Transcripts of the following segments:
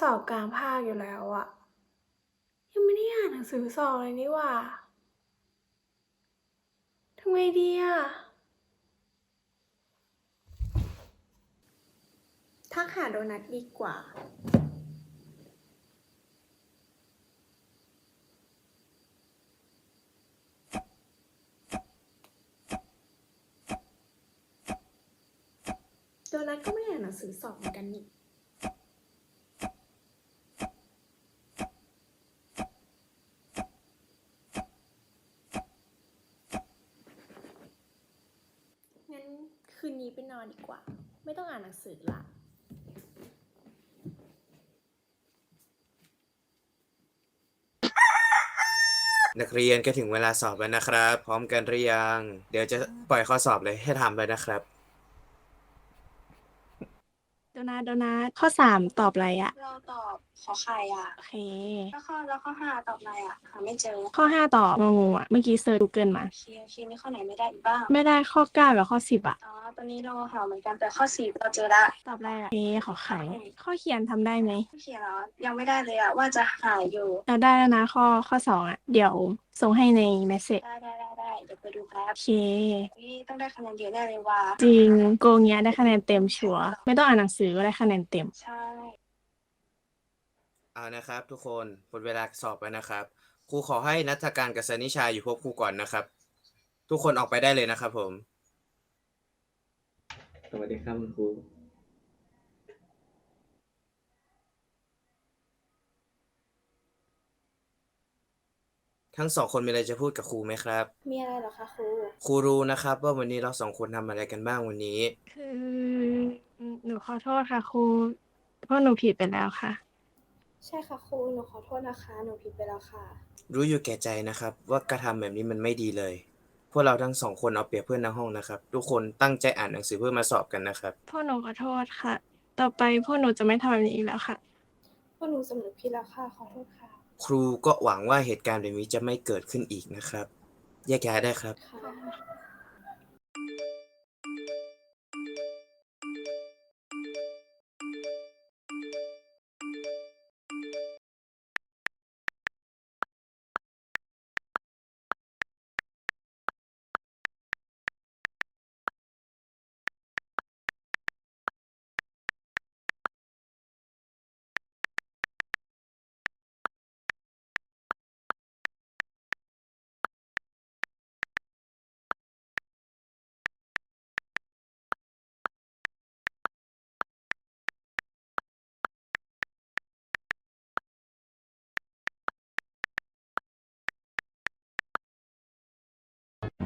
สอบกลางภาคอยู่แล้วอะยังไม่ได้อ่านหนังสือสอบเลยนี่ว่าทำไงดีอะทักหาโดนัทดีกว่า โดนัทก็ไม่ได้อ่านหนังสือสอบเหมือนกันนี่คื นนี้ไปนอนดีกว่า ไม่ต้องอ่านหนังสือละนักเรียนก็ถึงเวลาสอบแล้วนะครับ พร้อมกันหรือยัง เดี๋ยวจะปล่อยข้อสอบเลยให้ทำไปนะครับ ดนัทโดนัทข้อสามตอบอะไรอะเราตอบขอไข่อะ โอเค แล้วข้อแล้วข้อห้าตอบอะไรอะหาไม่เจอข้อห้าตอบงงๆอะเมื่อกี้เซิร์ช Google มาเคลียร์เคลียร์มีข้อไหนไม่ได้อีกบ้างไม่ได้ข้อเก้ากับข้อสิบอะอ๋อตอนนี้เราหาเหมือนกันแต่ข้อสี่เราเจอละตอบอะไรอะโอเคขอไข่ข้อเขียนทำได้ไหมเคลียร์แล้วยังไม่ได้เลยอะว่าจะหาอยู่ เราได้แล้วนะข้อข้อสองอะเดี๋ยว ส่งให้ในเมสเซจได้ได้ได้ได้เดี๋ยวไปดูแป๊บโอเค นี่ต้องได้คะแนนเยอะแน่เลยว่ะจริงโกงเงี้ยได้คะแนนเต็มชัวร์ไม่ต้องอ่านหนังสือก็ได้คะแนนเต็ม ใช่ เอานะครับ ทุกคนหมดเวลาสอบแล้วนะครับครูขอให้นัทการกับสนิชาอยู่พบครูก่อนนะครับ ทุกคนออกไปได้เลยนะครับผม สวัสดีครับคุณครู ทั้งสองคนมีอะไรจะพูดกับครูไหมครับ มีอะไรเหรอคะครู ครูรู้นะครับ ว่าวันนี้เราสองคนทำอะไรกันบ้างวันนี้ คือหนูขอโทษค่ะครูเพราะหนูผิดไปแล้วค่ะ ใช่ค่ะครูหนูขอโทษนะคะ หนูผิดไปแล้วค่ะ รู้อยู่แก่ใจนะครับ ว่ากระทำแบบนี้มันไม่ดีเลย พวกเราทั้งสองคนเอาเปรียบเพื่อนในห้องนะครับ ทุกคนตั้งใจอ่านหนังสือเพื่อมาสอบกันนะครับพวกหนูขอโทษค่ะ ต่อไปพวกหนูจะไม่ทำแบบนี้อีกแล้วค่ะ พวกหนูสำนึกผิดแล้วค่ะ ขอโทษค่ะ ครูก็หวังว่าเหตุการณ์แบบนี้จะไม่เกิดขึ้นอีกนะครับ แยกย้ายได้ครับ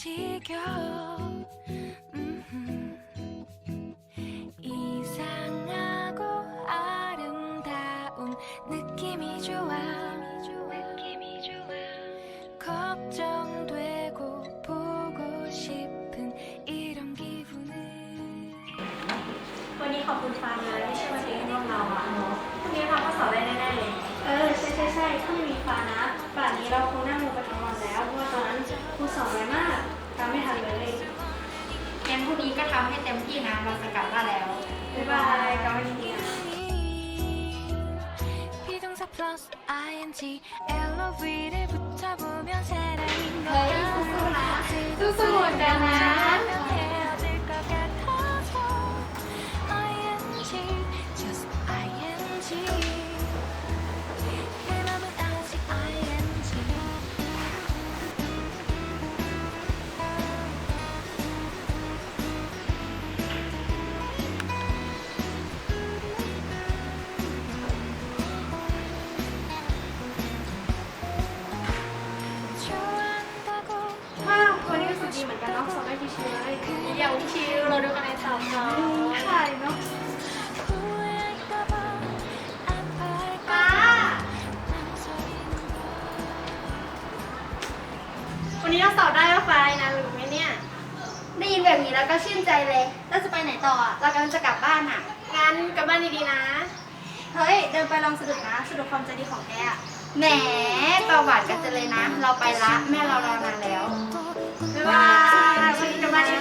맘이 움직여 음흠. 이상하고 아름다운 느낌이 좋아 느낌이 좋아 걱정되고 보고 싶은 이런 기분을 วันนี้ขอบคุณฟางนะที่ช่วยมาเทให้พวกเราอะพรุ่งนี้เราก็สอบได้แน่ๆเลย เออ ใช่ใช่ใช่ถ้าไม่มีฟานะ รุ่งนี้ก็ทำให้เต็มที่นะ เราจะกลับบ้านแล้ว บ๊ายบายกลับมาดีๆนะ 비동사 플러스 ing LOV를 붙여보면 사랑인 것 네, 같아 수수 있잖아. 헤어질 ยวคิวเราดูกันในสาวเขาใช่เนาะป้าวันนี้เราสอบได้ก็าฟไรนะรู้ไหมเนี่ย ได้ยินแบบนี้แล้วก็ชื่นใจเลยแล้วจะไปไหนต่ออะเรากำลังจะกลับบ้านอะ งั้นกลับบ้านดีๆนะ เฮ้ย เดินไปลองสะดุดนะสะดุดความใจดีของแกอะ แหมประวัติกันจะเลยนะ เราไปละ แม่เรารอนานแล้วบ๊ายบายไปกลับบ้าดี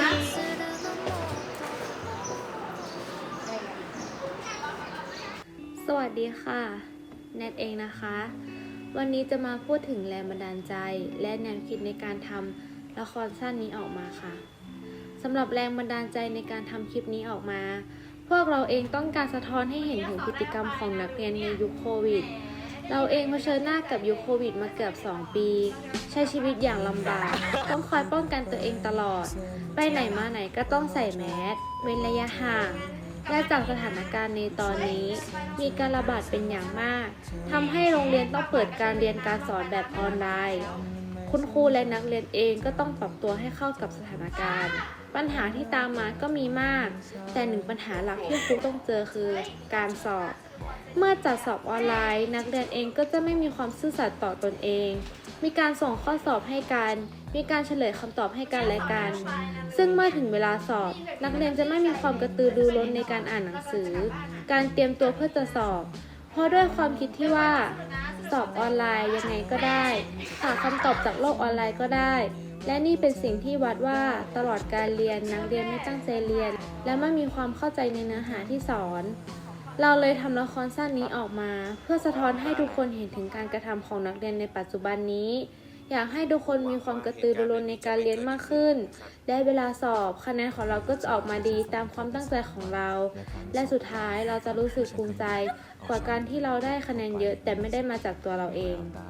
สวัสดีค่ะแนทเองนะคะ วันนี้จะมาพูดถึงแรงบันดาลใจ และแนวคิดในการทำละครสั้นนี้ออกมาค่ะสำหรับแรงบันดาลใจในการทำคลิปนี้ออกมา พวกเราเองต้องการสะท้อนให้เห็นถึงพฤติกรรมของนักเรียนในยุคโควิด เราเองเผชิญหน้ากับยุคโควิดมาเกือบ 2 ปี ใช้ชีวิตอย่างลำบาก ต้องคอยป้องกันตัวเองตลอด ไปไหนมาไหนก็ต้องใส่แมสเว้นระยะห่าง และจากสถานการณ์ในตอนนี้ มีการระบาดเป็นอย่างมากทำให้โรงเรียนต้องเปิดการเรียนการสอนแบบออนไลน์คุณครูและนักเรียนเองก็ต้องปรับตัวให้เข้ากับสถานการณ์ ปัญหาที่ตามมาก็มีมาก แต่หนึ่งปัญหาหลักที่ครูต้องเจอคือการสอบ เมื่อจัดสอบออนไลน์ นักเรียนเองก็จะไม่มีความซื่อสัตย์ต่อตนเอง มีการส่งข้อสอบให้กัน มีการเฉลยคำตอบให้กันและกัน ซึ่งเมื่อถึงเวลาสอบ นักเรียนจะไม่มีความกระตือรือร้นในการอ่านหนังสือ การเตรียมตัวเพื่อจะสอบ เพราะด้วยความคิดที่ว่า สอบออนไลน์ยังไงก็ได้หาคำตอบจากโลกออนไลน์ก็ได้ และนี่เป็นสิ่งที่วัดว่าตลอดการเรียนนักเรียนไม่ตั้งใจเรียน และไม่มีความเข้าใจในเนื้อหาที่สอน เราเลยทำละครสั้นนี้ออกมา เพื่อสะท้อนให้ทุกคนเห็นถึงการกระทำของนักเรียนในปัจจุบันนี้ อยากให้ทุกคนมีความกระตือรือร้นในการเรียนมากขึ้น และเวลาสอบคะแนนของเราก็จะออกมาดีตามความตั้งใจของเรา และสุดท้ายเราจะรู้สึกภูมิใจกว่าการที่เราได้คะแนนเยอะแต่ไม่ได้มาจากตัวเราเอง